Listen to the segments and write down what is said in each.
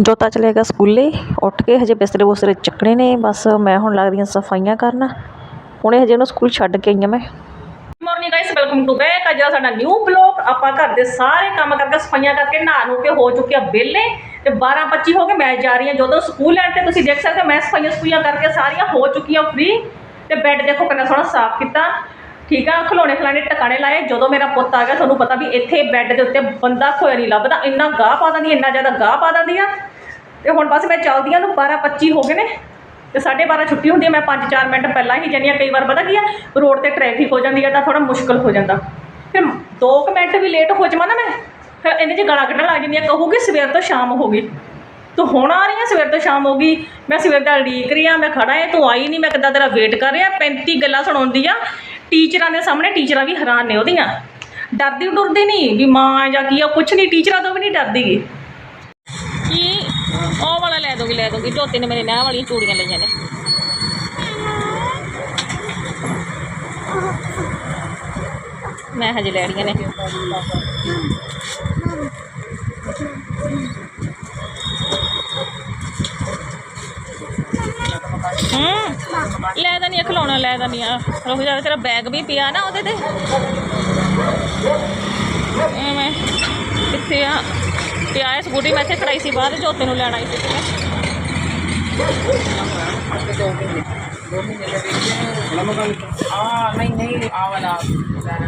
ਜੋਤਾ ਚਲੇਗਾ ਸਕੂਲੇ, ਉੱਠ ਕੇ ਹਜੇ ਬਿਸਤਰੇ ਬੁਸਤਰੇ ਚੱਕਣੇ ਨੇ, ਬਸ ਮੈਂ ਹੁਣ ਲੱਗਦੀ ਹਾਂ ਸਫਾਈਆਂ ਕਰਨ। ਹੁਣੇ ਹਜੇ ਉਹਨੂੰ ਸਕੂਲ ਛੱਡ ਕੇ ਆਈ ਹਾਂ ਮੈਂ। Morning guys welcome to back ਅੱਜ ਸਾਡਾ ਨਿਊ ਬਲੌਗ ਆਪਾਂ ਘਰ ਦੇ ਸਾਰੇ ਕੰਮ ਕਰਕੇ ਸਫਾਈਆਂ ਕਰਕੇ ਨਹਾ ਨੂੰ ਕੇ ਹੋ ਚੁੱਕਿਆ ਆ ਵਿਹਲੇ। ਤੇ 12:25 ਹੋ ਕੇ ਮੈਂ ਜਾ ਰਹੀ ਹਾਂ ਜਦੋਂ ਸਕੂਲ ਐਂਡ ਤੇ, ਤੁਸੀਂ ਦੇਖ ਸਕਦੇ ਹੋ ਮੈਂ ਸਫਾਈਆਂ ਸਫਾਈਆਂ ਕਰਕੇ ਸਾਰੀਆਂ ਹੋ ਚੁੱਕੀਆਂ ਫ੍ਰੀ ਤੇ ਬੈੱਡ ਦੇਖੋ ਕਿੰਨਾ ਸੋਹਣਾ ਸਾਫ਼ ਕੀਤਾ। ਠੀਕ ਆ, ਖਲੋਣੇ ਖਿਲਾਣੇ ਟਿਕਾਣੇ ਲਾਏ, ਜਦੋਂ ਮੇਰਾ ਪੁੱਤ ਆ ਗਿਆ, ਤੁਹਾਨੂੰ ਪਤਾ ਵੀ ਇੱਥੇ ਬੈੱਡ ਦੇ ਉੱਤੇ ਬੰਦਾ ਖੋਇਆ ਨਹੀਂ ਲੱਭਦਾ, ਇੰਨਾ ਗਾਹ ਪਾ ਦਿੰਦੀ, ਇੰਨਾ ਜ਼ਿਆਦਾ ਗਾਹ ਪਾ ਦਿੰਦੀ ਆ। ਤੇ ਹੁਣ ਬਸ ਮੈਂ ਚੱਲਦੀ ਆ ਨੂੰ 12:25 ਹੋ ਗਏ ਨੇ, ਤੇ 12:30 ਛੁੱਟੀ ਹੁੰਦੀ ਹੈ ਮੈਂ 5-4 ਮਿੰਟ ਪਹਿਲਾਂ ਹੀ ਜਾਂਦੀ ਹਾਂ ਕਈ ਵਾਰ ਪਤਾ ਕੀ ਆ, ਰੋਡ ਤੇ ਟ੍ਰੈਫਿਕ ਹੋ ਜਾਂਦੀ ਹੈ ਤਾਂ ਥੋੜਾ ਮੁਸ਼ਕਲ ਹੋ ਜਾਂਦਾ। ਫਿਰ 2 ਮਿੰਟ ਵੀ ਲੇਟ ਹੋ ਜਾਵਾਂ ਨਾ ਮੈਂ, ਫਿਰ ਇਹਨੇ 'ਚ ਗਾਲਾਂ ਕੱਢਣ ਲੱਗ ਜਾਂਦੀ ਆ ਕਹੂਗੀ ਸਵੇਰ ਤੋਂ ਸ਼ਾਮ ਹੋ ਗਈ। ਤੂੰ ਹੁਣ ਆ ਰਹੀ ਆ, ਸਵੇਰ ਤੋਂ ਸ਼ਾਮ ਹੋ ਗਈ, ਮੈਂ ਸਵੇਰ ਦਾ ਉਡੀਕ ਰਹੀ ਆ, ਮੈਂ ਖੜਾ ਹੈ ਤੂੰ ਆਈ ਨਹੀਂ, ਮੈਂ ਕਿੱਦਾਂ ਤੇਰਾ ਵੇਟ ਕਰ ਰਿਹਾ 35 ਗੱਲਾਂ ਸੁਣਾਉਂਦੀ ਆ ਟੀਚਰਾਂ ਦੇ ਸਾਹਮਣੇ ਟੀਚਰਾਂ ਵੀ ਹੈਰਾਨ ਨੇ ਉਹਦੀਆਂ। ਡਰਦੀ ਡਰਦੀ ਨਹੀਂ ਵੀ ਮਾਂ ਜਾਂ ਕੀ ਆ, ਕੁਛ ਨਹੀਂ, ਟੀਚਰਾਂ ਤੋਂ ਵੀ ਨਹੀਂ ਡਰਦੀ। ਗੀ ਕੀ? ਉਹ ਵਾਲਾ ਲੈ ਦੋਗੀ ਲੈ ਦੋਗੀ ਜੋਤੀ ਨੇ ਮੇਰੇ ਨਾਹ ਵਾਲੀਆਂ ਚੂੜੀਆਂ ਲਈਆਂ ਨੇ। ਮੈਂ ਹਜੇ ਲੈਣੀਆਂ ਨੇ। ਹੂੰ? ਲੈ ਦਾ ਨਹੀਂ ਖਿਲਾਉਣਾ ਲੈ ਦਾ ਨਹੀਂ ਆ। ਰੁਕ ਜਾ ਤੇਰਾ ਬੈਗ ਵੀ ਪਿਆ ਨਾ ਉਹਦੇ ਤੇ। ਐਵੇਂ ਕਿੱਥੇ ਆ? ਪਿਆ ਹੈ ਸਕੂਟੀ ਮੈਂ ਇੱਥੇ ਖੜਾਈ ਸੀ ਬਾਹਰ ਜੋਤੇ ਨੂੰ ਲੈਣ ਆਈ ਸੀ। ਤੇ ਹਾਂ ਨਹੀਂ ਨਹੀਂ ਆ ਵਾਲਾ।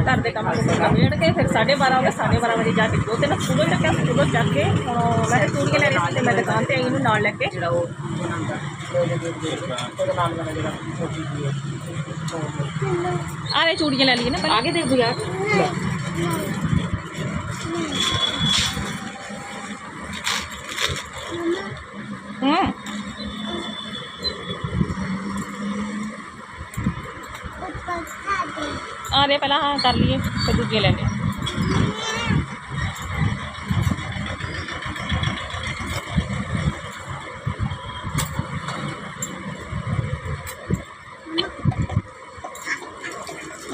ਘਰ ਦੇ ਕੰਮ ਨਿਬੇੜ ਕੇ ਫਿਰ 12:30 ਹੋ ਗਏ 12:30 ਵਜੇ ਜਾ ਕੇ ਦੋ ਤਿੰਨ ਸਕੂਲੋਂ ਚੱਕਿਆ ਸਕੂਲੋਂ ਚੱਕ ਕੇ ਹੁਣ ਮੈਂ ਚੂੜੀਆਂ ਸੀ ਤੇ ਮੈਂ ਦੁਕਾਨ ਤੇ ਆਈ ਇਹਨੂੰ ਨਾਲ ਲੈ ਕੇ। ਜਿਹੜਾ ਉਹ ਬਣਾਉਂਦਾ ਉਹਦੇ ਦੇ ਦੇ ਉਹਦਾ ਨਾਮ ਵਾਲਾ ਜਿਹੜਾ ਛੋਟੀ ਜੀ ਹੈ ਆ ਰੇ ਚੂੜੀਆਂ ਲੈ ਲਈਏ ਨਾ ਪਹਿਲਾਂ ਆਗੇ ਦੇ ਦੋ ਯਾਰ ਹੂੰ ਆ ਰੇ ਪਹਿਲਾਂ ਹਾਂ ਕਰ ਲਈਏ ਫਿਰ ਦੂਜੀਆਂ ਲੈ ਲਈਏ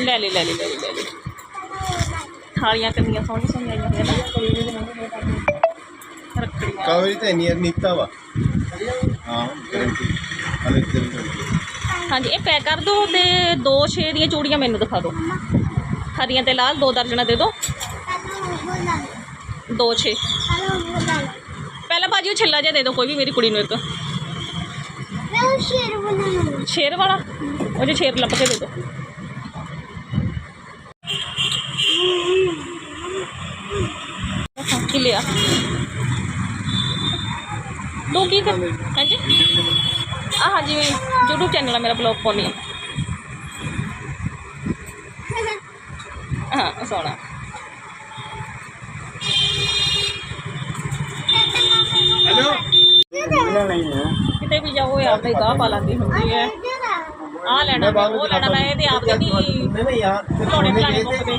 ਲੈ ਲੈ ਲੈ ਲੈ ਥਾਲੀਆਂ ਕਿੰਨੀਆਂ ਸੋਹਣੀਆਂ ਸੋਹਣੀਆਂ ਆਈਆਂ ਹੋਈਆਂ ਨਾ। ਰੱਖੜੀਆਂ। ਕਾਵੇਰੀ ਤਾਂ ਇੰਨੀ ਨੀਤਾ ਵਾ? ਹਾਂ ਗਰੰਟੀ ਹਲੇ ਹਾਂਜੀ ਇਹ ਪੈਕ ਕਰ ਦਿਓ ਤੇ ਦੋ ਛੇ ਦੀਆਂ ਚੂੜੀਆਂ ਮੈਨੂੰ ਦਿਖਾ ਦਿਓ ਹਰੀਆਂ ਤੇ ਲਾਲ ਦੋ ਦਰਜਨਾਂ ਦੇ ਦਿਓ ਦੋ ਛੇ। ਪਹਿਲਾਂ ਭਾਜੀ ਉਹ ਛੱਲਾ ਜਿਹਾ ਦੇ ਦਿਓ ਕੋਈ ਵੀ ਮੇਰੀ ਕੁੜੀ ਨੂੰ ਇੱਕ। ਸ਼ੇਰ ਵਾਲਾ ਉਹ ਜੇ ਸ਼ੇਰ ਲੱਭ ਕੇ ਦੇ ਦਿਓ ਕੀ ਲਿਆ। ਦੋ ਕੀ ਕਰ ਹਾਂਜੀ? ਆ ਹਾਂਜੀ ਮੈਂ YouTube ਚੈਨਲ ਆ ਮੇਰਾ ਬਲੌਗ ਪਾਉਣੀ ਆ। ਹਾਂ ਸੋਹਣਾ। ਹੈਲੋ ਕਿਤੇ ਵੀ ਜਾਓ ਇਹ ਆਪੇ ਗਾਹ ਪਾ ਲਾਂਦੀ ਹੁੰਦੀ ਹੈ। ਆ ਲੈਣਾ ਉਹ ਲੈਣਾ ਮੈਂ ਇਹਦੇ ਆਪ ਦੇ ਨਹੀਂ ਨਹੀਂ ਨਹੀਂ ਯਾਰ ਖਿਡੌਣੇ ਖਿਡਾਣੇ ਮੁੱਕਦੇ।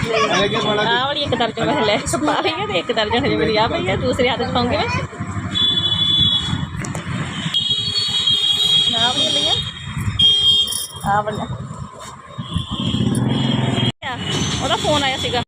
अरे क्या बड़ा ਆਹ ਵਾਲੀ ਇੱਕ ਦਰਜਨ ਮੈਂ ਲੈ ਕੇ ਪਾ ਲਈ ਹੈ ਤੇ ਇੱਕ ਦਰਜਨ ਹਜੇ ਮੇਰੀ ਆ ਪਈ ਹੈ ਦੂਸਰੇ ਹੱਥ 'ਚ ਪਾਉਂਗੀ ਮੈਂ ਆਹ ਵਾਲੀ ਲਈਆਂ ਆਹ ਵਾਲੀ ਉਹਦਾ ਫੋਨ ਆਇਆ ਸੀਗਾ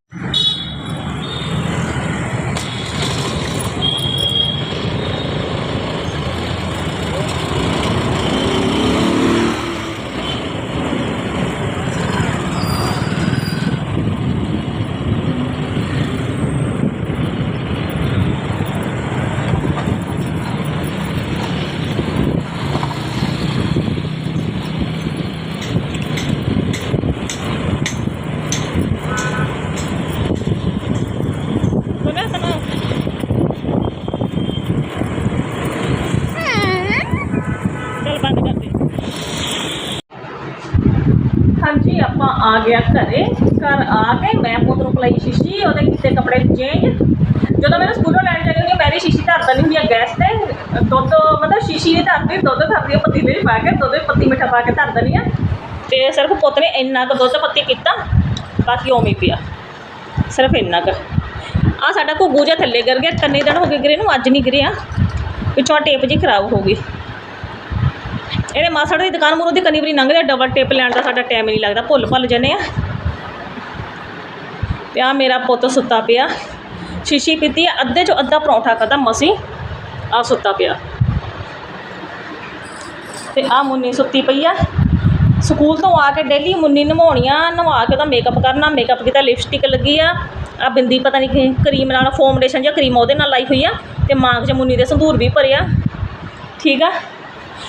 ਕੀਤੇ ਕੱਪੜੇ ਚੇਂਜ ਜਦੋਂ ਮੈਨੂੰ ਸਕੂਲੋਂ ਲੈਣ ਚੱਲੀ ਹੁੰਦੀ, ਮੈਂ ਵਾਰੀ ਸ਼ੀਸ਼ੀ ਧਰ ਦਿੰਦੀ ਹੁੰਦੀ ਆ ਗੈਸ ਤੇ। ਦੁੱਧ, ਮਤਲਬ ਸ਼ੀਸ਼ੀ ਨਹੀਂ ਧਰਦੀ ਦੁੱਧ ਧਰਦੀ ਆ ਪਤੀਲੇ 'ਚ ਪਾ ਕੇ, ਦੁੱਧ ਪੱਤੀ ਮਿੱਠਾ ਪਾ ਕੇ ਧਰ ਦਿੰਦੀ ਆ। ਤੇ ਸਿਰਫ ਪੁੱਤ ਨੇ ਇੰਨਾ ਕੁ ਦੁੱਧ ਪੱਤੀ ਪੀਤਾ, ਬਾਕੀ ਉਵੇਂ ਪਿਆ। ਸਿਰਫ ਇੰਨਾ ਕੁ। ਆ ਸਾਡਾ ਘੁੱਗੂ ਜਿਹਾ ਥੱਲੇ ਗਿਰ ਗਿਆ ਕੰਨੇ ਦਿਨ ਹੋ ਗਏ ਗਿਰੇ ਨੂੰ, ਅੱਜ ਨਹੀਂ ਗਿਰਿਆ। ਪਿੱਛੋਂ ਟੇਪ ਜੀ ਖਰਾਬ ਹੋ ਗਈ। ਇਹਨੇ ਮਾਸੜ ਦੀ ਦੁਕਾਨ ਮੂਰੋਂ ਦੀ ਕਨੀ ਵਾਰੀ ਲੰਘਦੇ ਡਬਲ ਟੇਪ ਲੈਣ ਦਾ ਸਾਡਾ ਟਾਈਮ ਨਹੀਂ ਲੱਗਦਾ ਭੁੱਲ ਭੱਲ ਜੰਨੇ ਆ। ਤੇ ਆ ਮੇਰਾ ਪੁੱਤ ਸੁੱਤਾ ਪਿਆ। ਸ਼ੀਸ਼ੀ ਪੀਤੀ ਆ, ਅੱਧੇ ਚੋਂ ਅੱਧਾ ਪਰੌਂਠਾ ਖਾਧਾ, ਮਸੀ ਆ ਸੁੱਤਾ ਪਿਆ। ਤੇ ਆ ਮੁੰਨੀ ਸੁੱਤੀ ਪਈ ਆ। ਸਕੂਲ ਤੋਂ ਆ ਕੇ ਡੇਲੀ ਮੁੰਨੀ ਨਵਾਉਣੀ ਆ ਨਵਾ ਕੇ ਉਹਦਾ ਮੇਕਅਪ ਕਰਨਾ ਮੇਕਅਪ ਕੀਤਾ ਲਿਪਸਟਿਕ ਲੱਗੀ ਆ। ਆ ਬਿੰਦੀ ਪਤਾ ਨਹੀਂ ਕਿ ਕਰੀਮ ਨਾਲ ਫਾਊਂਡੇਸ਼ਨ ਜਾਂ ਕਰੀਮ ਉਹਦੇ ਨਾਲ ਲਾਈ ਹੋਈ ਆ। ਤੇ ਮਾਂਗ 'ਚ ਮੁੰਨੀ ਦੇ ਸੰਧੂਰ ਵੀ ਭਰਿਆ ਠੀਕ ਆ?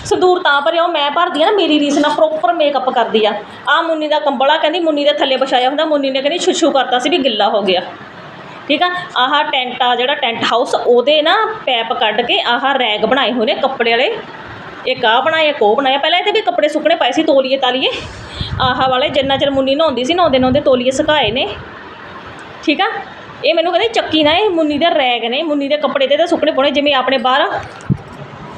ਸੰਦੂਰ ਤਾਂ ਭਰਿਆ ਉਹ ਮੈਂ ਭਰਦੀ ਆ ਨਾ, ਮੇਰੀ ਰੀਸ ਨਾਲ ਪ੍ਰੋਪਰ ਮੇਕਅਪ ਕਰਦੀ ਆ। ਆ ਮੁੰਨੀ ਦਾ ਕੰਬਲਾ ਕਹਿੰਦੀ, ਮੁੰਨੀ ਦੇ ਥੱਲੇ ਵਿਛਾਇਆ ਹੁੰਦਾ, ਮੁੰਨੀ ਨੇ ਕਹਿੰਦੀ, ਛੁਛੂ ਕਰਤਾ ਸੀ ਵੀ ਗਿੱਲਾ ਹੋ ਗਿਆ। ਠੀਕ ਆ? ਆਹ ਟੈਂਟ ਆ ਜਿਹੜਾ ਟੈਂਟ ਹਾਊਸ, ਉਹਦੇ ਨਾ ਪੈਪ ਕੱਢ ਕੇ ਆਹ ਰੈਗ ਬਣਾਏ ਹੋਏ ਨੇ ਕੱਪੜੇ ਵਾਲੇ। ਇੱਕ ਆਹ ਬਣਾਇਆ ਇੱਕ ਉਹ ਬਣਾਇਆ। ਪਹਿਲਾਂ ਇਹਦੇ ਵੀ ਕੱਪੜੇ ਸੁੱਕਣੇ ਪਏ ਸੀ, ਤੋਲੀਏ ਤਾਲੀਏ। ਆਹ ਵਾਲੇ ਜਿੰਨਾ ਚਿਰ ਮੁੰਨੀ ਨਹਾਉਂਦੀ ਸੀ, ਨਹਾਉਂਦੇ ਨਹਾਉਂਦੇ ਤੋਲੀਏ ਸੁਕਾਏ ਨੇ। ਠੀਕ ਆ? ਇਹ ਮੈਨੂੰ ਕਹਿੰਦੇ, ਚੱਕੀ ਨਾ, ਇਹ ਮੁੰਨੀ ਦੇ ਰੈਗ ਨੇ, ਮੁੰਨੀ ਦੇ ਕੱਪੜੇ ਤੇ ਤਾਂ ਸੁੱਕਣੇ ਪਾਉਣੇ, ਜਿਵੇਂ ਆਪਣੇ ਬਾਹਰ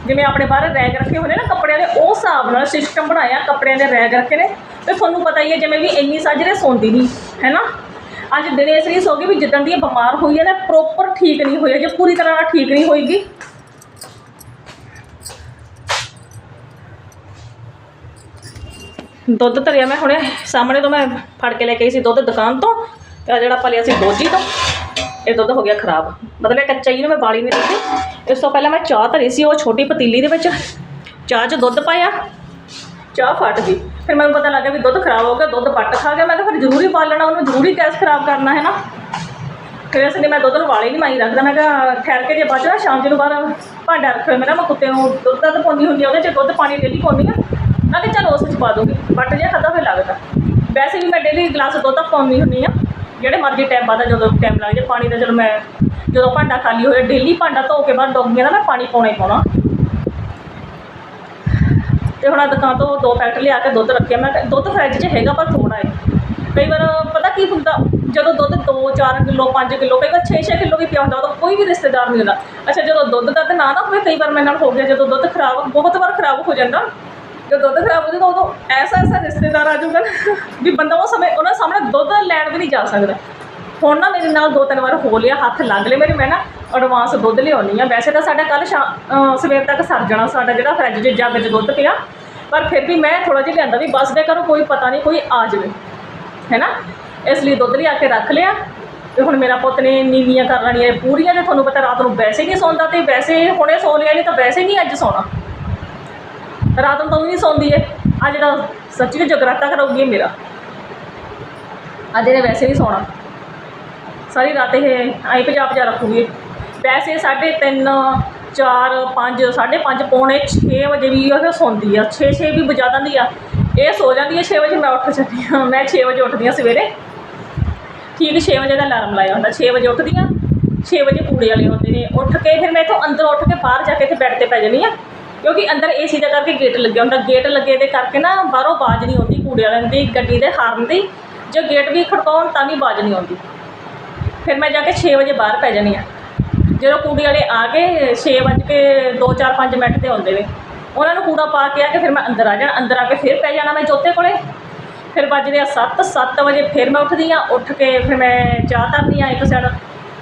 ਜਿਵੇਂ ਆਪਣੇ ਬਾਹਰ ਰੈਗ ਰੱਖੇ ਹੋਏ ਨਾ ਕੱਪੜਿਆਂ ਦੇ, ਉਹ ਹਿਸਾਬ ਨਾਲ ਸਿਸਟਮ ਬਣਾਇਆ, ਕੱਪੜਿਆਂ ਦੇ ਰੈਗ ਰੱਖੇ ਨੇ। ਤੇ ਤੁਹਾਨੂੰ ਪਤਾ ਹੀ ਹੈ, ਜਿਵੇਂ ਵੀ ਇੰਨੀ ਸਾਜਰੇ ਸੌਂਦੀ ਨਹੀਂ ਹੈ ਨਾ? ਅੱਜ ਦਿਨੇ ਇਸ ਲਈ ਸੋ ਗਈ ਵੀ ਜਿੱਦਣ ਦੀ ਇਹ ਬਿਮਾਰ ਹੋਈ ਹੈ ਨਾ ਪ੍ਰੋਪਰ ਠੀਕ ਨਹੀਂ ਹੋਈ ਜੇ ਪੂਰੀ ਤਰ੍ਹਾਂ ਠੀਕ ਨਹੀਂ ਹੋਏਗੀ। ਦੁੱਧ ਧਰਿਆ ਮੈਂ ਹੁਣੇ, ਸਾਹਮਣੇ ਤੋਂ ਮੈਂ ਫੜ ਕੇ ਲੈ ਕੇ ਆਈ ਸੀ ਦੁੱਧ ਦੁਕਾਨ ਤੋਂ, ਤੇ ਆਹ ਜਿਹੜਾ ਭਲਿਆ ਸੀ ਦੋਜੀ ਤੋਂ। ਇਹ ਦੁੱਧ ਹੋ ਗਿਆ ਖਰਾਬ। ਮਤਲਬ ਇਹ ਕੱਚਾ ਹੀ ਨਾ ਮੈਂ ਬਾਲੀ ਨਹੀਂ ਦਿੱਤੀ। ਇਸ ਤੋਂ ਪਹਿਲਾਂ ਮੈਂ ਚਾਹ ਧਰੀ ਸੀ, ਉਹ ਛੋਟੀ ਪਤੀਲੀ ਦੇ ਵਿੱਚ। ਚਾਹ 'ਚ ਦੁੱਧ ਪਾਇਆ। ਚਾਹ ਫਟ ਗਈ। ਫਿਰ ਮੈਨੂੰ ਪਤਾ ਲੱਗਾ ਵੀ ਦੁੱਧ ਖਰਾਬ ਹੋ ਗਿਆ, ਦੁੱਧ ਪੱਟ ਖਾ ਗਿਆ। ਮੈਂ ਕਿਹਾ ਫਿਰ ਜ਼ਰੂਰੀ ਪਾਲਣਾ ਉਹਨੂੰ ਜ਼ਰੂਰੀ ਗੈਸ ਖਰਾਬ ਕਰਨਾ ਹੈ ਨਾ। ਫਿਰ ਇਸ ਲਈ ਮੈਂ ਦੁੱਧ ਨੂੰ ਵਾਲੇ ਨਹੀਂ ਮਾਈ ਰੱਖਦਾ। ਮੈਂ ਕਿਹਾ ਠਹਿਰ ਕੇ ਜੇ ਬਚਣਾ ਸ਼ਾਮ ਜੀ ਨੂੰ ਬਾਹਰ ਭਾਂਡਾ ਰੱਖਿਆ ਮੇਰਾ ਮੈਂ ਕੁੱਤੇ ਨੂੰ ਦੁੱਧ ਤਾਂ ਪਾਉਂਦੀ ਹੁੰਦੀ ਆ, ਉਹਦੇ 'ਚ ਦੁੱਧ ਪਾਣੀ ਡੇਲੀ ਪਾਉਂਦੀ ਆ। ਮੈਂ ਕਿਹਾ ਚਲ ਉਸ 'ਚ ਪਾ ਦੂੰਗੀ। ਬਟ ਜੇ ਖਾਦਾ ਫਿਰ ਲੱਗਦਾ ਵੈਸੇ ਵੀ ਮੈਂ ਡੇਲੀ ਗਲਾਸ ਦੁੱਧ ਤਾਂ ਪਾਉਂਦੀ ਹੁੰਦੀ ਆ। ਜਿਹੜੇ ਮਰਜ਼ੀ ਟਾਈਮ ਬਾਅਦ ਜਦੋਂ ਟਾਈਮ ਲੱਗ ਜਾਏ ਪਾਣੀ ਦਾ, ਚਲੋ ਮੈਂ ਜਦੋਂ ਭਾਂਡਾ ਖਾਲੀ ਹੋਇਆ ਡੇਲੀ ਭਾਂਡਾ ਧੋ ਕੇ ਬਾਅਦ ਡੋਗੀਆਂ ਦਾ ਮੈਂ ਪਾਣੀ ਪਾਉਣਾ ਹੀ ਪਾਉਣਾ। ਤੇ ਹੁਣ ਆਹ ਦੁਕਾਨ ਤੋਂ ਦੋ ਪੈਕਟ ਲਿਆ ਕੇ ਦੁੱਧ ਰੱਖਿਆ, ਮੈਂ ਦੁੱਧ ਫਰਿੱਜ 'ਚ ਹੈਗਾ ਪਰ ਥੋੜਾ ਹੈ। ਕਈ ਵਾਰ ਪਤਾ ਕੀ ਹੁੰਦਾ, ਜਦੋਂ ਦੁੱਧ 2-4 ਕਿਲੋ 5 ਕਿਲੋ, ਕਈ ਵਾਰ 6-6 ਕਿਲੋ ਵੀ ਪਿਆ ਹੁੰਦਾ ਉਦੋਂ ਕੋਈ ਵੀ ਰਿਸ਼ਤੇਦਾਰ ਨਹੀਂ ਹੁੰਦਾ। ਅੱਛਾ, ਜਦੋਂ ਦੁੱਧ ਦਾ ਤਾਂ ਨਾ ਨਾ ਹੋਵੇ, ਕਈ ਵਾਰ ਮੇਰੇ ਨਾਲ ਹੋ ਗਿਆ, ਜਦੋਂ ਦੁੱਧ ਖਰਾਬ, ਬਹੁਤ ਵਾਰ ਖਰਾਬ ਹੋ ਜਾਂਦਾ। ਜਦੋਂ ਦੁੱਧ ਖਰਾਬ ਹੋ ਜਾਂਦਾ ਉਦੋਂ ਐਸਾ ਐਸਾ ਰਿਸ਼ਤੇਦਾਰ ਆ ਜਾਊਗਾ ਨਾ ਵੀ ਬੰਦਾ ਉਹ ਸਮੇਂ, ਉਹਨਾਂ ਸਾਹਮਣੇ ਦੁੱਧ ਲੈਣ ਵੀ ਨਹੀਂ ਜਾ ਸਕਦਾ। ਹੁਣ ਨਾ ਮੇਰੇ ਨਾਲ ਦੋ ਤਿੰਨ ਵਾਰ ਹੋ ਲਿਆ, ਹੱਥ ਲੱਗ ਲਏ ਮੇਰੇ, ਮੈਂ ਨਾ ਐਡਵਾਂਸ ਦੁੱਧ ਲਿਆਉਣੀ ਆ। ਵੈਸੇ ਤਾਂ ਸਾਡਾ ਕੱਲ ਸਵੇਰ ਤੱਕ ਸਰ ਜਾਣਾ ਸਾਡਾ ਜਿਹੜਾ ਫਰਿੱਜ 'ਚ ਜੱਗ 'ਚ ਦੁੱਧ ਪਿਆ। ਪਰ ਫਿਰ ਵੀ ਮੈਂ ਥੋੜਾ ਜਿਹਾ ਲਿਆਂਦਾ ਵੀ ਬਸ ਦੇ ਕਰੋ ਕੋਈ ਪਤਾ ਨਹੀਂ, ਕੋਈ ਆ ਜਾਵੇ। ਹੈ ਨਾ ਇਸ ਲਈ ਦੁੱਧ ਲਿਆ ਕੇ ਰੱਖ ਲਿਆ। ਤੇ ਹੁਣ ਮੇਰਾ ਪੁੱਤ ਨੇ ਨੀਵੀਆਂ ਕਰ ਲੈਣੀਆਂ ਪੂਰੀਆਂ ਤੇ ਤੁਹਾਨੂੰ ਪਤਾ ਰਾਤ ਨੂੰ ਵੈਸੇ ਨਹੀਂ ਸੌਂਦਾ ਤੇ ਵੈਸੇ ਹੁਣੇ ਸੌ ਲਿਆ ਨਹੀਂ ਤਾਂ ਵੈਸੇ ਨਹੀਂ ਅੱਜ ਸੌਣਾ। ਰਾਤ ਨੂੰ ਤਾਂ ਉਹ ਨਹੀਂ ਸੌਂਦੀ ਹੈ ਅੱਜ ਦਾ ਸੱਚੀ ਵਿੱਚ ਜਗਰਾਤਾ ਕਰਾਉਗੀ ਮੇਰਾ। ਅੱਜ ਇਹਨੇ ਵੈਸੇ ਨਹੀਂ ਸੌਣਾ। ਸਾਰੀ ਰਾਤ ਇਹ ਆਈ ਪੰਜਾਬ ਜਾ ਰੱਖੂਗੀ। ਵੈਸੇ ਸਾਢੇ ਤਿੰਨ, ਚਾਰ, ਪੰਜ, ਸਾਢੇ ਪੰਜ, ਪੌਣੇ 6 ਵਜੇ ਵੀ ਉਹ ਸੌਂਦੀ ਆ। 6 6 ਵੀ ਵਜਾ ਦਿੰਦੀ ਆ। ਇਹ ਸੋ ਜਾਂਦੀ ਹੈ 6 ਵਜੇ ਮੈਂ ਉੱਠ ਜਾਂਦੀ ਹਾਂ ਮੈਂ 6 ਵਜੇ ਉੱਠਦੀ ਹਾਂ ਸਵੇਰੇ। ਠੀਕ 6 ਵਜੇ ਦਾ ਅਲਾਰਮ ਲਾਇਆ ਹੁੰਦਾ। 6 ਵਜੇ ਉੱਠਦੀ ਹਾਂ 6 ਵਜੇ ਕੂੜੇ ਵਾਲੇ ਹੁੰਦੇ ਨੇ। ਉੱਠ ਕੇ ਫਿਰ ਮੈਂ ਇੱਥੋਂ ਅੰਦਰ ਉੱਠ ਕੇ ਬਾਹਰ ਜਾ ਕੇ ਇੱਥੇ ਬੈੱਡ ਤੇ ਪੈ ਜਾਂਦੀ ਆ। ਕਿਉਂਕਿ ਅੰਦਰ ਏਸੀ ਦਾ ਕਰਕੇ ਗੇਟ ਲੱਗਿਆ ਹੁੰਦਾ। ਗੇਟ ਲੱਗੇ ਦੇ ਕਰਕੇ ਨਾ ਬਾਹਰੋਂ ਆਵਾਜ਼ ਨਹੀਂ ਆਉਂਦੀ ਕੂੜੇ ਵਾਲਿਆਂ ਦੀ, ਗੱਡੀ ਦੇ ਹਾਰਨ ਦੀ। ਜੇ ਗੇਟ ਵੀ ਖੜਕਾਉਣ ਤਾਂ ਵੀ ਆਵਾਜ਼ ਨਹੀਂ ਆਉਂਦੀ। ਫਿਰ ਮੈਂ ਜਾ ਕੇ 6 ਵਜੇ ਬਾਹਰ ਪੈ ਜਾਣੀ ਆ ਜਦੋਂ ਕੂੜੇ ਵਾਲੇ ਆ ਕੇ 6 ਵਜੇ ਕੇ 2 4 5 ਮਿੰਟ ਤੇ ਆਉਂਦੇ ਨੇ। ਉਹਨਾਂ ਨੂੰ ਕੂੜਾ ਪਾ ਕੇ ਆ ਕੇ ਫਿਰ ਮੈਂ ਅੰਦਰ ਆ ਜਾਣਾ ਅੰਦਰ ਆ ਕੇ ਫਿਰ ਪੈ ਜਾਣਾ ਮੈਂ ਜੋਤੇ ਕੋਲੇ। ਫਿਰ ਵੱਜਦੇ ਆ 7 7 ਵਜੇ ਫਿਰ ਮੈਂ ਉੱਠਦੀ ਆ ਉੱਠ ਕੇ ਫਿਰ ਮੈਂ ਚਾਹ ਧਰਦੀ ਆ ਇੱਕ ਸਾਈਡ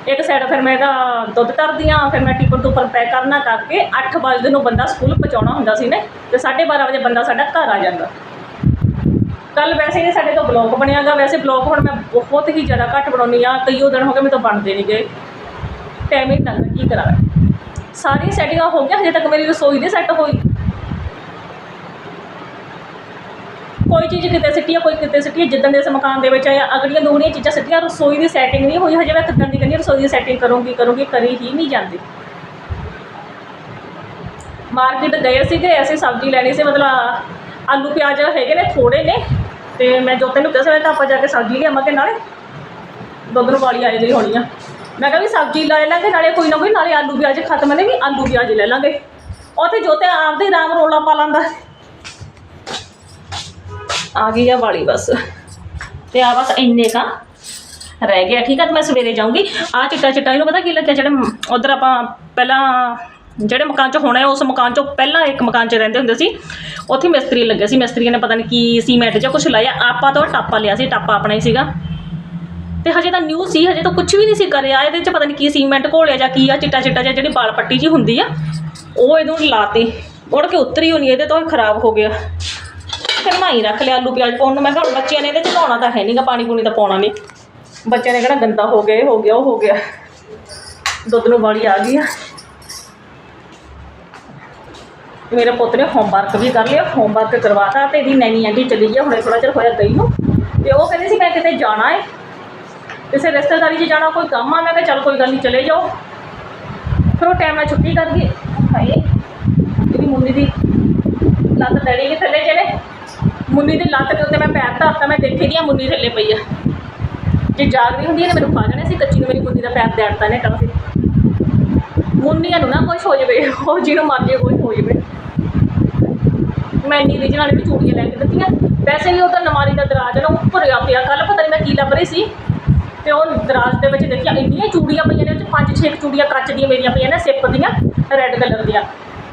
ਇੱਕ ਸਾਈਡ ਫਿਰ ਮੈਂ ਇਹਦਾ ਦੁੱਧ ਧਰਦੀ ਹਾਂ, ਫਿਰ ਮੈਂ ਟਿਫਨ ਟੂਪਨ ਪੈਕ ਕਰਨਾ ਕਰਕੇ ਅੱਠ ਵਜੇ ਨੂੰ ਬੰਦਾ ਸਕੂਲ ਪਹੁੰਚਾਉਣਾ ਹੁੰਦਾ ਸੀ ਨੇ, ਤੇ 12:30 ਵਜੇ ਬੰਦਾ ਸਾਡਾ ਘਰ ਆ ਜਾਂਦਾ। ਕੱਲ ਵੈਸੇ ਹੀ ਸਾਡੇ ਤੋਂ ਬਲੌਗ ਬਣਿਆਗਾ ਵੈਸੇ ਬਲੌਗ ਹੁਣ ਮੈਂ ਬਹੁਤ ਹੀ ਜ਼ਿਆਦਾ ਘੱਟ ਬਣਾਉਂਦੀ ਆ ਕਈਓ ਦਿਨ ਹੋ ਗਏ ਮੇਰੇ ਤੋਂ ਬਣਦੇ ਨਹੀਂ ਗਏ। ਟਾਈਮ ਹੀ ਨਹੀਂ ਲੱਗਦਾ, ਕੀ ਕਰਾਂ। ਸਾਰੀਆਂ ਸੈਟਿੰਗਾਂ ਹੋ ਗਈਆਂ, ਹਜੇ ਤੱਕ ਮੇਰੀ ਰਸੋਈ ਨਹੀਂ ਸੈੱਟ ਹੋਈ। ਕੋਈ ਚੀਜ਼ ਕਿਤੇ ਸਿੱਟੀ ਆ, ਕੋਈ ਕਿਤੇ ਸਿੱਟੀ ਆ ਜਿੱਦਣ ਦੇ ਇਸ ਮਕਾਨ ਦੇ ਵਿੱਚ ਆਇਆ ਅਗਲੀਆਂ ਦੂਣੀਆਂ ਚੀਜ਼ਾਂ ਸਿੱਟੀਆਂ, ਰਸੋਈ ਦੀ ਸੈਟਿੰਗ ਨਹੀਂ ਹੋਈ, ਹਜੇ ਮੈਂ ਕਿੱਦਾਂ ਦੀ ਕਹਿੰਦੀ ਰਸੋਈ ਦੀ ਸੈਟਿੰਗ ਕਰੂੰਗੀ ਕਰੂੰਗੀ ਕਰੀ ਹੀ ਨਹੀਂ ਜਾਂਦੀ। ਮਾਰਕੀਟ ਗਏ ਸੀਗੇ, ਅਸੀਂ ਸਬਜ਼ੀ ਲੈਣੀ ਸੀ, ਮਤਲਬ ਆਲੂ ਪਿਆਜ਼ ਹੈਗੇ ਨੇ ਥੋੜੇ ਨੇ, ਤੇ ਮੈਂ ਜੋਤੇ ਨੂੰ ਕਿਹਾ ਸੀ, ਤਾਂ ਆਪਾਂ ਜਾ ਕੇ ਸਬਜ਼ੀ ਲਿਆਵਾਂਗੇ ਨਾਲੇ ਦੁੱਧ ਵਾਲੀ ਆਈ ਗਈ ਹੋਣੀ ਆ। ਮੈਂ ਕਿਹਾ ਵੀ ਸਬਜ਼ੀ ਲੈ ਲਾਂਗੇ, ਨਾਲੇ ਕੋਈ ਨਾ ਕੋਈ, ਨਾਲੇ ਆਲੂ ਪਿਆਜ਼ ਖਤਮ ਨੇ ਵੀ ਆਲੂ ਪਿਆਜ਼ ਲੈ ਲਾਂਗੇ। ਉੱਥੇ ਜੋਤੇ ਆਪਦੇ ਰਾਮ ਰੋਲਾ ਪਾ ਲਾਂਦਾ। ਆ ਗਈ ਆ ਵਾਲੀ ਬਸ। ਤੇ ਆ ਬਸ ਇੰਨੇ ਕਾ ਰਹਿ ਗਿਆ, ਠੀਕ ਆ? ਤੇ ਮੈਂ ਸਵੇਰੇ ਜਾਊਂਗੀ। ਆ ਚਿੱਟਾ ਚਿੱਟਾ, ਇਹਨੂੰ ਪਤਾ ਕੀ ਲੱਗਿਆ? ਜਿਹੜੇ ਉਧਰ ਆਪਾਂ ਪਹਿਲਾਂ ਜਿਹੜੇ ਮਕਾਨ 'ਚ ਹੋਣਾ ਹੈ, ਉਸ ਮਕਾਨ 'ਚੋਂ ਪਹਿਲਾਂ ਇੱਕ ਮਕਾਨ 'ਚ ਰਹਿੰਦੇ ਹੁੰਦੇ ਸੀ, ਉੱਥੇ ਮਿਸਤਰੀ ਲੱਗੇ ਸੀ। ਮਿਸਤਰੀ ਨੇ ਪਤਾ ਨਹੀਂ ਕੀ ਸੀਮੈਂਟ ਜਾਂ ਕੁਝ ਲਾਇਆ। ਆਪਾਂ ਤਾਂ ਟਾਪਾ ਲਿਆ ਸੀ, ਟਾਪਾ ਆਪਣਾ ਹੀ ਸੀਗਾ। ਤੇ ਹਜੇ ਤਾਂ ਨਿਊ ਸੀ, ਹਜੇ ਤਾਂ ਕੁਝ ਵੀ ਨਹੀਂ ਸੀ ਕਰਿਆ। ਇਹਦੇ 'ਚ ਪਤਾ ਨਹੀਂ ਕੀ ਸੀਮੈਂਟ ਘੋਲਿਆ ਜਾਂ ਕੀ ਆ, ਚਿੱਟਾ ਚਿੱਟਾ ਜਿਹਾ ਜਿਹੜੀ ਬਾਲ ਪੱਟੀ ਜੀ ਹੁੰਦੀ ਆ, ਉਹ ਇਹਨੂੰ ਲਾਤੀ। ਉੜ ਕੇ ਉਤਰੀ ਹੋਣੀ ਇਹਦੇ ਤੋਂ ਇਹ ਖਰਾਬ ਹੋ ਗਿਆ। ਫਿਰ ਮੈਂ ਹੀ ਰੱਖ ਲਿਆ ਆਲੂ ਪਿਆਜ਼ ਪਾਉਣ ਨੂੰ। ਮੈਂ ਕਿਹਾ ਹੁਣ ਬੱਚਿਆਂ ਨੇ ਇਹਦੇ 'ਚ ਨਹਾਉਣਾ ਤਾਂ ਹੈ ਨਹੀਂਗਾ ਪਾਣੀ ਪੂਣੀ ਤਾਂ ਪਾਉਣਾ ਨਹੀਂ ਬੱਚਿਆਂ ਨੇ ਕਿਹੜਾ ਗੰਦਾ ਹੋ ਗਿਆ ਇਹ ਹੋ ਗਿਆ ਉਹ ਹੋ ਗਿਆ। ਦੁੱਧ ਨੂੰ ਵਾਲੀ ਆ ਗਈ ਆ। ਮੇਰੇ ਪੁੱਤ ਨੇ ਹੋਮਵਰਕ ਵੀ ਕਰ ਲਿਆ ਹੋਮਵਰਕ ਕਰਵਾਤਾ ਤੇ ਇਹਦੀ ਨੈਣੀ ਆਂਟੀ ਚਲੀ ਗਈ ਆ, ਹੁਣੇ ਥੋੜਾ ਚਿਰ ਹੋਇਆ ਗਈ ਨੂੰ। ਤੇ ਉਹ ਕਹਿੰਦੇ ਸੀ ਮੈਂ ਕਿਤੇ ਜਾਣਾ ਹੈ ਕਿਸੇ ਰਿਸ਼ਤੇਦਾਰੀ 'ਚ ਜਾਣਾ ਕੋਈ ਕੰਮ ਆ? ਮੈਂ ਕਿਹਾ ਚੱਲ ਕੋਈ ਗੱਲ ਨਹੀਂ ਚਲੇ ਜਾਓ। ਫਿਰ ਉਹ ਟਾਈਮ ਨਾਲ ਛੁੱਟੀ ਕਰ ਗਈ। ਹਾਏ ਇਹਦੀ ਮੁੰਨੀ ਦੀ ਲੱਤ ਡੜੀ ਵੀ ਥੱਲੇ ਜਿਹੜੇ ਮੁੰਨੀ ਦੇ ਲੱਤ ਦੇ ਉੱਤੇ ਮੈਂ ਪੈਰ ਧਰਤਾ, ਮੈਂ ਦੇਖੀ ਦੀ ਆ ਮੁੰਨੀ ਥੱਲੇ ਪਈ ਆ। ਜੇ ਜਾਗਦੀ ਹੁੰਦੀ ਇਹਨੇ ਮੈਨੂੰ ਖਾ ਜਾਣਾ ਸੀ, ਕੱਚੀ ਨੂੰ ਮੇਰੀ ਮੁੰਨੀ ਦਾ ਪੈਰ ਦੇੜਤਾ ਨੇ ਕਾਫੀ ਮੁੰਨੀਆਂ ਨੂੰ ਨਾ ਕੁਛ ਹੋ ਜਾਵੇ, ਉਹ ਜਿਹਨੂੰ ਮਰਜ਼ੀ ਕੋਈ ਹੋ ਜਾਵੇ। ਮੈਂ ਇੰਨੀ ਰੀਝ ਨਾਲ ਵੀ ਚੂੜੀਆਂ ਲੈ ਕੇ ਦਿੱਤੀਆਂ। ਵੈਸੇ ਵੀ ਉਹ ਤਾਂ ਨਮਾਰੀ ਦਾ ਦਰਾਜ ਨਾ, ਉੱਪਰ ਆ ਪਿਆ। ਕੱਲ ਪਤਾ ਨਹੀਂ ਮੈਂ ਕੀ ਲੱਭ ਰਹੀ ਸੀ। ਤੇ ਉਹ ਦਰਾਜ ਦੇ ਵਿੱਚ ਦੇਖਿਆ, ਇੰਨੀਆਂ ਚੂੜੀਆਂ ਪਈਆਂ ਨੇ ਉਹ 'ਚ ਪੰਜ ਛੇ ਕੁ ਚੂੜੀਆਂ ਕੱਚ ਦੀਆਂ ਮੇਰੀਆਂ ਪਈਆਂ ਨੇ, ਸਿੱਪ ਦੀਆਂ ਰੈੱਡ ਕਲਰ ਦੀਆਂ।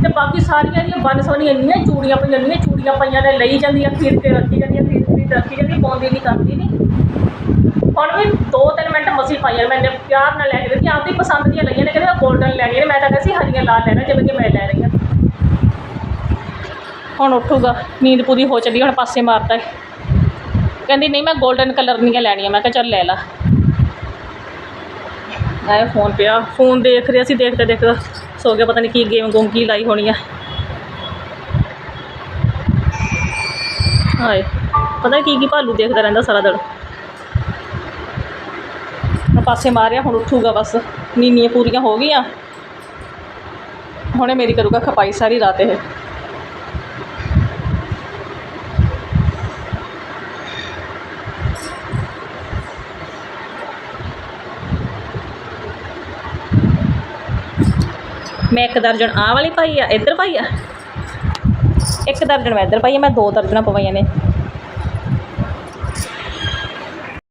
ਤੇ ਬਾਕੀ ਸਾਰੀਆਂ ਦੀਆਂ ਬੰਨ ਸੋਹਣੀਆਂ ਇੰਨੀਆਂ ਚੂੜੀਆਂ ਪਈਆਂ ਇੰਨੀਆਂ ਚੂੜੀਆਂ ਪਈਆਂ ਨੇ, ਲਈ ਜਾਂਦੀਆਂ ਖੀਰ 'ਤੇ ਰੱਖੀ ਜਾਂਦੀਆਂ, ਫਿਰ ਕੇ ਰੱਖੀ ਜਾਂਦੀ ਪਾਉਂਦੀ ਨਹੀਂ ਕਰਦੀ ਨਹੀਂ ਹੁਣ ਵੀ 2-3 ਮਿੰਟ ਮਸੀ ਪਾਈਆਂ ਮੈंने ਪਿਆਰ ਨਾਲ ਲੈ ਕੇ ਦਿੱਤੀ ਆਪਦੀ ਪਸੰਦ ਦੀਆਂ ਲਈਆਂ ਨੇ, ਕਹਿੰਦੇ ਗੋਲਡਨ ਲੈਣੀਆਂ ਨੇ ਮੈਂ ਤਾਂ ਕਹਿੰਦੀ ਸੀ ਹਰੀਆਂ ਲਾਲ ਲੈਣਾ, ਜਿਵੇਂ ਕਿ ਮੈਂ ਲੈ ਰਹੀ ਹਾਂ। ਹੁਣ ਉੱਠੂਗਾ, ਨੀਂਦ ਪੂਰੀ ਹੋ ਚੱਲੀ, ਹੁਣ ਪਾਸੇ ਮਾਰਦਾ ਹੈ ਕਹਿੰਦੀ, ਨਹੀਂ, ਮੈਂ 골ਡਨ ਕਲਰ ਦੀਆਂ ਲੈਣੀਆਂ, ਮੈਂ ਕਿਹਾ ਚੱਲ ਲੈ ਲਾ। ਆਏ, ਫੋਨ ਪਿਆ, ਫੋਨ ਦੇਖ ਰਿਹਾ ਸੀ ਦੇਖਦੇ ਦੇਖਦਾ ਸੋ ਗਿਆ, ਪਤਾ ਨਹੀਂ ਕੀ ਗੇਮ ਗੂਮ ਕੀ ਲਾਈ ਹੋਣੀ ਆ। ਹਾਏ, ਪਤਾ ਕੀ ਕੀ ਭਾਲੂ ਦੇਖਦਾ ਰਹਿੰਦਾ ਸਾਰਾ ਦਿਨ। ਪਾਸੇ ਮਾਰਿਆ, ਹੁਣ ਉੱਠੂਗਾ ਬਸ। ਨੀਨੀਆਂ ਪੂਰੀਆਂ ਹੋ ਗਈਆਂ। ਹੁਣੇ ਮੇਰੀ ਕਰੂਗਾ ਖਪਾਈ ਸਾਰੀ ਰਾਤ ਇਹ। ਮੈਂ ਇੱਕ ਦਰਜਨ ਆਹ ਵਾਲੀ ਪਾਈ ਆ, ਇੱਧਰ ਪਾਈ ਆ? ਇੱਕ ਦਰਜਨ ਮੈਂ ਇੱਧਰ ਪਾਈ ਆ, ਮੈਂ ਦੋ ਦਰਜਨਾਂ ਪਵਾਈਆਂ ਨੇ।